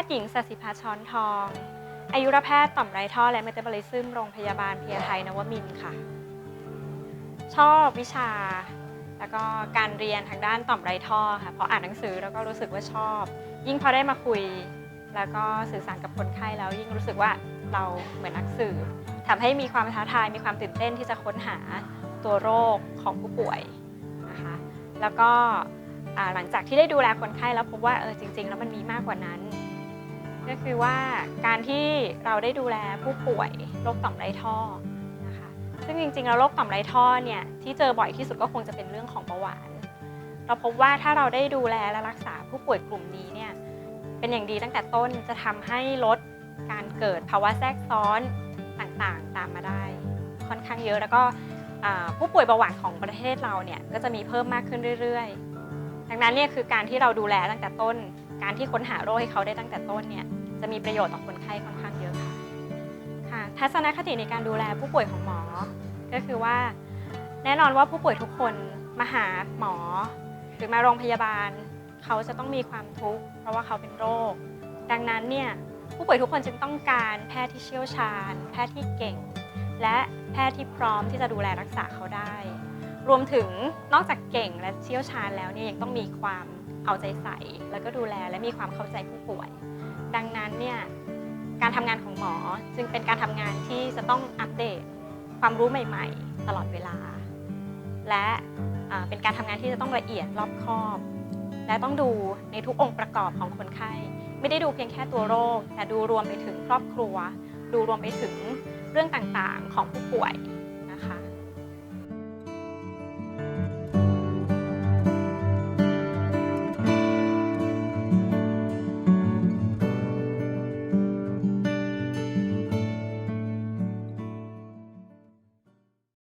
ทย์หญิงสศิภาช้อนทอง อายุรแพทย์ต่อมไรท่อและเมตาบอลิซึมโรงพยาบาลเพียไทยนวมินทร์ค่ะ ชอบวิชา แล้วก็การเรียนทางด้านต่อมไรท่อค่ะเพราะอ่านหนังสือแล้วก็รู้สึกว่าชอบ ยิ่งพอได้มาคุย แล้วก็สื่อสารกับคนไข้แล้วยิ่งรู้สึกว่าเราเหมือนนักสืบทำให้มีความท้าทายมีความตื่นเต้นที่จะค้นหาตัวโรคของผู้ป่วยนะคะแล้วก็หลังจากที่ได้ดูแลคนไข้แล้วพบว่าเออจริง ๆ แล้วมันมีมากกว่านั้น ก็คือว่าการที่เราได้ดูแลผู้ป่วยโรคต่อมไรท่อนะคะซึ่งจริงๆแล้วโรคต่อมไรท่อเนี่ยที่เจอบ่อยที่สุดก็คงจะเป็นเรื่องของเบาหวาน เราพบว่าถ้าเราได้ดูแลและรักษาผู้ป่วยกลุ่มนี้เนี่ยเป็นอย่างดีตั้งแต่ต้นจะทำให้ลดการเกิดภาวะแทรกซ้อนต่างๆ ตามมาได้ ค่อนข้างเยอะแล้วก็ผู้ป่วยเบาหวานของประเทศเราเนี่ยก็จะมีเพิ่มมากขึ้นเรื่อยๆดังนั้นเนี่ยคือการที่เราดูแลตั้งแต่ต้น การที่ค้นหาโรคให้เขาได้ตั้งแต่ต้นเนี่ย จะมีประโยชน์ต่อคนไข้ค่อนข้างเยอะค่ะค่ะ ทัศนคติในการดูแลผู้ป่วยของหมอ ก็คือว่า แน่นอนว่าผู้ป่วยทุกคนมาหาหมอ หรือมาโรงพยาบาล เขาจะต้องมีความทุกข์เพราะว่าเขาเป็นโรค ดังนั้นเนี่ยผู้ป่วยทุกคนจึงต้องการแพทย์ที่เชี่ยวชาญ แพทย์ที่เก่ง และแพทย์ที่พร้อมที่จะดูแลรักษาเขาได้ รวมถึงนอกจากเก่งและเชี่ยวชาญแล้วเนี่ยยังต้องมีความ เอาใจใส่ แล้วก็ดูแลและมีความเข้าใจผู้ป่วย ดังนั้นเนี่ยการทำงานของหมอจึงเป็นการทำงานที่จะต้องอัปเดตความรู้ใหม่ ๆ ตลอดเวลา และเป็นการทำงานที่จะต้องละเอียดรอบคอบ และต้องดูในทุกองค์ประกอบของคนไข้ ไม่ได้ดูเพียงแค่ตัวโรค แต่ดูรวมไปถึงครอบครัว ดูรวมไปถึงเรื่องต่างๆของผู้ป่วย